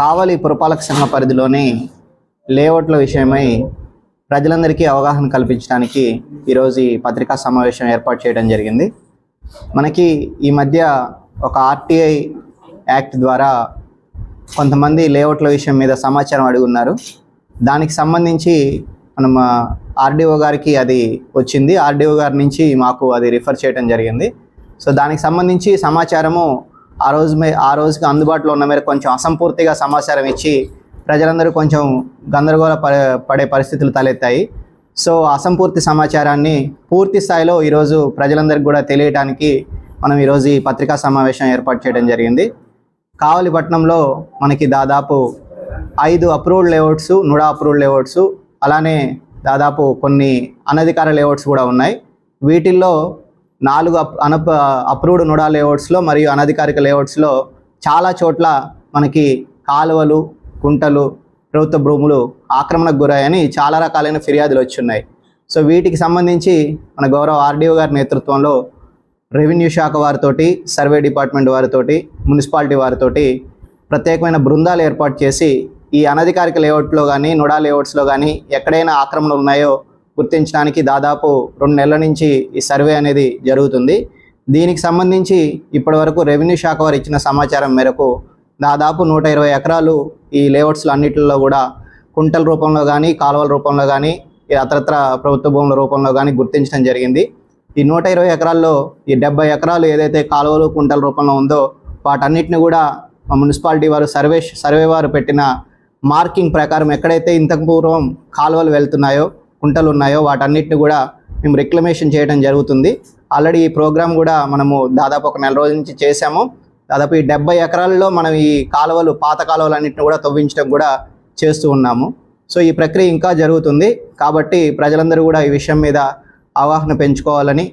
కావలి పురపాలక సంఘ పరిధిలోని లేఅవుట్ల విషయమై ప్రజలందరికీ అవగాహన కల్పించడానికి ఈరోజు ఈ పత్రికా సమావేశం ఏర్పాటు చేయడం జరిగింది. మనకి ఈ మధ్య ఒక ఆర్టీఐ యాక్ట్ ద్వారా కొంతమంది లేఅవుట్ల విషయం మీద సమాచారం అడిగి ఉన్నారు దానికి సంబంధించి మనం ఆర్డీఓ గారికి అది వచ్చింది. ఆర్డీఓ గారి నుంచి మాకు అది రిఫర్ చేయడం జరిగింది. సో దానికి సంబంధించి సమాచారము ఆ రోజు మే ఆ రోజుకి అందుబాటులో ఉన్న మేరకు కొంచెం అసంపూర్తిగా సమాచారం ఇచ్చి ప్రజలందరూ కొంచెం గందరగోళ పడే పరిస్థితులు తలెత్తాయి. సో అసంపూర్తి సమాచారాన్ని పూర్తి స్థాయిలో ఈరోజు ప్రజలందరికీ కూడా తెలియటానికి మనం ఈరోజు ఈ పత్రికా సమావేశం ఏర్పాటు చేయడం జరిగింది. కావలిపట్నంలో మనకి దాదాపు ఐదు approved layouts NUDA approved layouts అలానే దాదాపు కొన్ని అనధికార లేఅవుట్స్ కూడా ఉన్నాయి. వీటిల్లో నాలుగు అప్ అనప అప్రూవ్డ్ నుడా లేఅవుట్స్లో మరియు అనధికారిక లేఅవుట్స్లో చాలా చోట్ల మనకి కాలువలు కుంటలు ప్రభుత్వ భూములు ఆక్రమణకు గురయ్యని చాలా రకాలైన ఫిర్యాదులు వచ్చున్నాయి. సో వీటికి సంబంధించి మన గౌరవ ఆర్డీఓ గారి నేతృత్వంలో రెవెన్యూ శాఖ వారితోటి సర్వే డిపార్ట్మెంట్ వారితోటి మున్సిపాలిటీ వారితోటి ప్రత్యేకమైన బృందాలు ఏర్పాటు చేసి ఈ అనధికారిక లేఅవుట్లో కానీ నుడా లేఅవుట్స్లో కానీ ఎక్కడైనా ఆక్రమణలు ఉన్నాయో గుర్తించడానికి దాదాపు రెండు నెలల నుంచి ఈ సర్వే అనేది జరుగుతుంది. దీనికి సంబంధించి ఇప్పటివరకు రెవెన్యూ శాఖ వారు ఇచ్చిన సమాచారం మేరకు దాదాపు నూట ఇరవై ఎకరాలు ఈ లేఅవుట్స్లో అన్నిటిలో కూడా కుంటల రూపంలో కానీ కాలువల రూపంలో కానీ ఈ అతరత్ర ప్రభుత్వ భూముల రూపంలో కానీ గుర్తించడం జరిగింది. ఈ నూట ఇరవై ఎకరాల్లో ఈ డెబ్బై ఎకరాలు ఏదైతే కాలువలు కుంటల రూపంలో ఉందో వాటన్నిటిని కూడా మున్సిపాలిటీ వారు సర్వే సర్వే వారు పెట్టిన మార్కింగ్ ప్రకారం ఎక్కడైతే ఇంతకు పూర్వం కాలువలు వెళ్తున్నాయో కుంటలు ఉన్నాయో వాటన్నిటిని కూడా మేము రిక్లమేషన్ చేయడం జరుగుతుంది. ఆల్రెడీ ఈ ప్రోగ్రామ్ కూడా మనము దాదాపు ఒక నెల రోజుల నుంచి చేశాము. దాదాపు ఈ డెబ్బై ఎకరాల్లో మనం ఈ కాలువలు పాత కాలువలు అన్నింటిని కూడా తవ్వించడం కూడా చేస్తూ ఉన్నాము. సో ఈ ప్రక్రియ ఇంకా జరుగుతుంది. కాబట్టి ప్రజలందరూ కూడా ఈ విషయం మీద అవగాహన పెంచుకోవాలని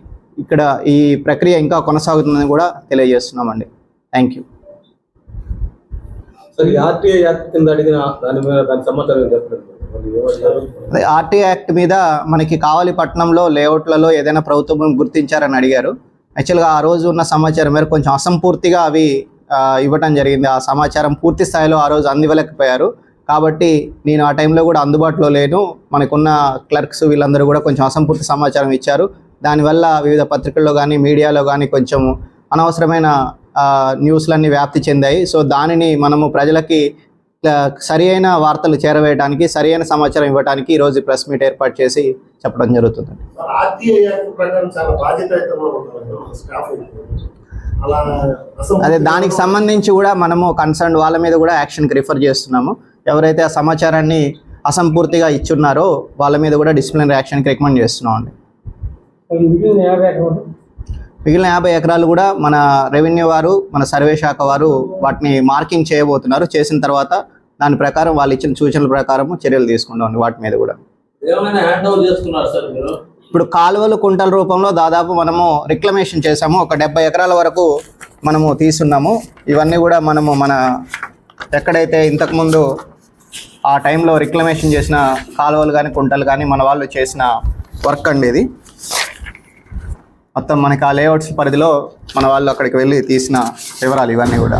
ఇక్కడ ఈ ప్రక్రియ ఇంకా కొనసాగుతుందని కూడా తెలియజేస్తున్నామండి. Thank you sir RTI act కింద అడిగిన దాని మీద దాని సమాచారం చెప్పలేదు? ఆర్టీ యాక్ట్ మీద మనకి కావలి పట్టణంలో లేఅవుట్లలో ఏదైనా ప్రభుత్వం గుర్తించారని అడిగారు. యాక్చువల్గా ఆ రోజు ఉన్న సమాచారం మేరకు కొంచెం అసంపూర్తిగా అవి ఇవ్వటం జరిగింది. ఆ సమాచారం పూర్తి స్థాయిలో ఆ రోజు అందివ్వలేకపోయారు. కాబట్టి నేను ఆ టైంలో కూడా అందుబాటులో లేను. మనకున్న క్లర్క్స్ వీళ్ళందరూ కూడా కొంచెం అసంపూర్తి సమాచారం ఇచ్చారు. దానివల్ల వివిధ పత్రికల్లో కానీ మీడియాలో కానీ కొంచెం అనవసరమైన న్యూస్లన్నీ వ్యాప్తి చెందాయి. సో దానిని మనము ప్రజలకి సరి అయిన వార్తలు చేరవేయడానికి సరి అయిన సమాచారం ఇవ్వడానికి ఈరోజు ప్రెస్ మీట్ ఏర్పాటు చేసి చెప్పడం జరుగుతుంది. అదే దానికి సంబంధించి కూడా మనము కన్సర్న్ వాళ్ళ మీద కూడా యాక్షన్కి రిఫర్ చేస్తున్నాము. ఎవరైతే ఆ సమాచారాన్ని అసంపూర్తిగా ఇచ్చున్నారో వాళ్ళ మీద కూడా డిసిప్లినరీ యాక్షన్కి రికమెండ్ చేస్తున్నాం అండి. మిగిలిన యాభై ఎకరాలు? కూడా మన రెవెన్యూ వారు మన సర్వే శాఖ వారు వాటిని మార్కింగ్ చేయబోతున్నారు. చేసిన తర్వాత దాని ప్రకారం వాళ్ళు ఇచ్చిన సూచనల ప్రకారం చర్యలు తీసుకుంటాం వాటి మీద కూడా. ఇప్పుడు కాలువలు కుంటల రూపంలో దాదాపు మనము రిక్లమేషన్ చేసాము ఒక డెబ్బై ఎకరాల వరకు మనము తీసున్నాము ఇవన్నీ కూడా మనము మన ఎక్కడైతే ఇంతకుముందు ఆ టైంలో రిక్లమేషన్ చేసిన కాలువలు కానీ కుంటలు కానీ మన వాళ్ళు చేసిన వర్క్ అండి ఇది. మొత్తం మనకి ఆ లేఅవుట్స్ పరిధిలో మన వాళ్ళు అక్కడికి వెళ్ళి తీసిన వివరాలు ఇవన్నీ కూడా.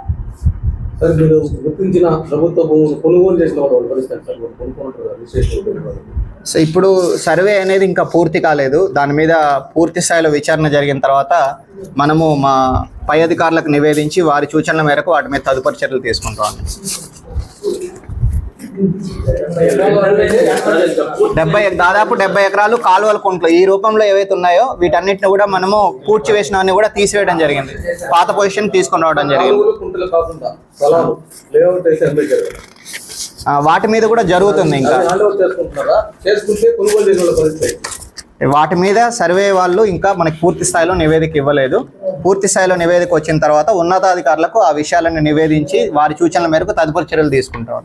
సార్ మీరు గుర్తించిన ప్రభుత్వ భూములు కొనుగోలు చేసిన వాళ్ళు పరిస్థితి సార్ కొనుక్కుంటారు సో ఇప్పుడు సర్వే అనేది ఇంకా పూర్తి కాలేదు. దాని మీద పూర్తి స్థాయిలో విచారణ జరిగిన తర్వాత మనము మా పై అధికారులకు నివేదించి వారి సూచనల మేరకు వాటి మీద తదుపరి చర్యలు తీసుకుంటాం. డెబ్బై దాదాపు డెబ్బై ఎకరాలు కాలువల కుంట్లు. ఈ రూపంలో ఏవైతే ఉన్నాయో వీటన్నిటిని కూడా మనము పూడ్చి వేసినవన్నీ కూడా తీసివేయడం జరిగింది. పాత పొజిషన్ తీసుకొని రావడం జరిగింది. వాటి మీద కూడా జరుగుతుంది ఇంకా. వాటి మీద సర్వే వాళ్ళు ఇంకా మనకి పూర్తి స్థాయిలో నివేదిక ఇవ్వలేదు. పూర్తి స్థాయిలో నివేదిక వచ్చిన తర్వాత ఉన్నతాధికారులకు ఆ విషయాలను నివేదించి వారి సూచనల మేరకు తదుపరి చర్యలు తీసుకుంటాం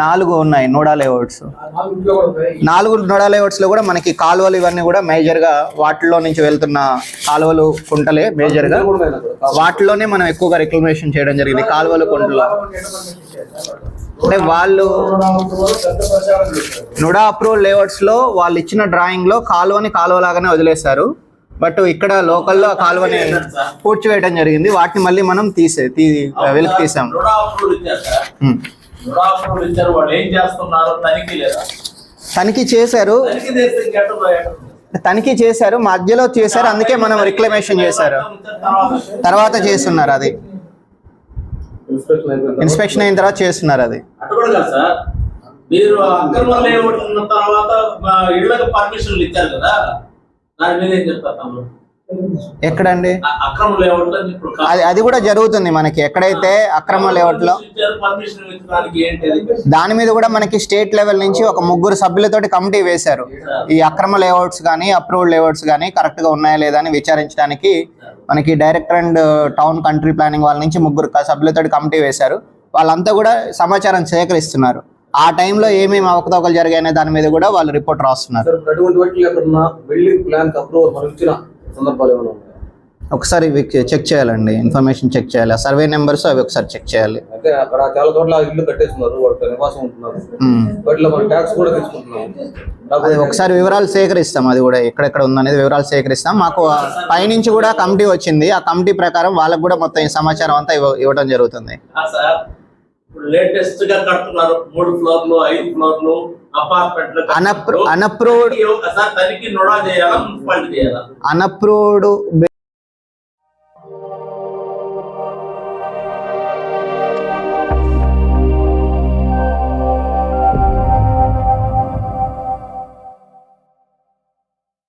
నాలుగు ఉన్నాయి నోడా లేఅవుట్స్ నాలుగు కూడా నోడా లేఅవుట్స్లో కూడా మనకి కాలువలు ఇవన్నీ కూడా మేజర్గా వాటిలో నుంచి వెళ్తున్న కాలువలు కుంటలే మేజర్గా. వాటిలోనే మనం ఎక్కువగా రిక్లమేషన్ చేయడం జరిగింది కాలువలు కుంటలు. అంటే వాళ్ళు నుడా అప్రూవల్ లేఅవుట్స్లో వాళ్ళు ఇచ్చిన డ్రాయింగ్లో కాలువని కాలువ లాగానే వదిలేశారు. బట్ ఇక్కడ లోకల్లో ఆ కాలువని పూడ్చివేయడం జరిగింది. వాటిని మళ్ళీ మనం తీసే తీ వెలికి తీసాం. తనిఖీ చేశారు. తనిఖీ చేశారు. మధ్యలో చేశారు. అందుకే మనం రిక్లమేషన్ చేశారు. తర్వాత చేస్తున్నారు అది. ఇన్స్పెక్షన్ అయిన తర్వాత చేస్తున్నారు అది. అటు కూడా కాదు సార్. మీరు అక్రమ లేఅవుట్ ఉన్న తర్వాత మా ఇళ్ళకి పర్మిషన్లు ఇచ్చారు కదా. దాని మీద ఏం చెప్తారు ఎక్కడండి? అది అది కూడా జరుగుతుంది మనకి. ఎక్కడైతే అక్రమ లేఅవుట్లో ఇచ్చారు పర్మిషన్ ఇచ్చడానికి ఏంటి దాని మీద కూడా మనకి స్టేట్ లెవెల్ నుంచి ఒక ముగ్గురు సభ్యులతోటి కమిటీ వేశారు. ఈ అక్రమ లేఅవుట్స్ కానీ అప్రూవ్డ్ లేఅవుట్స్ కానీ కరెక్ట్గా ఉన్నాయా లేదా అని విచారించడానికి మనకి director and town country planning వాళ్ళ నుంచి ముగ్గురు సభ్యులతోటి కమిటీ వేశారు. వాళ్ళంతా కూడా సమాచారం సేకరిస్తున్నారు. ఆ టైంలో ఏమేమి అవకతవకలు జరిగాయనే దాని మీద కూడా వాళ్ళు రిపోర్ట్ రాస్తున్నారు. సందర్భాలు ఏమైనా ఉన్నాయా? ఒకసారి చెక్ చేయాలండి. ఇన్ఫర్మేషన్ చెక్ చేయాలి. ఆ సర్వే నెంబర్స్ అవి ఒకసారి చెక్ చేయాలి. అయితే అక్కడ చాలా చోట్ల ఇల్లు కట్టేస్తున్నారు. వాళ్ళు నివాసం ఉంటున్నారు. వాటిలో మనం ట్యాక్స్ కూడా తీసుకుంటున్నాం అది ఒకసారి వివరాలు సేకరిస్తాం. అది కూడా ఎక్కడెక్కడ ఉందనేది వివరాలు సేకరిస్తాం. మాకు పైనుంచి కూడా కమిటీ వచ్చింది. ఆ కమిటీ ప్రకారం వాళ్ళకు కూడా మొత్తం ఈ సమాచారం అంతా ఇవ్వ- ఇవ్వడం జరుగుతుంది. ఆ సార్ ఇప్పుడు లేటెస్ట్గా కడుతున్నారు. మూడు ఫ్లోర్లు ఐదు ఫ్లోర్లు అపార్ట్మెంట్లు అనప్రూ- అనప్రూవ్డ్ తనిఖీ నొడా చేయాలా మున్సిపాలిటీ చేయాలా? అనప్రూవ్డ్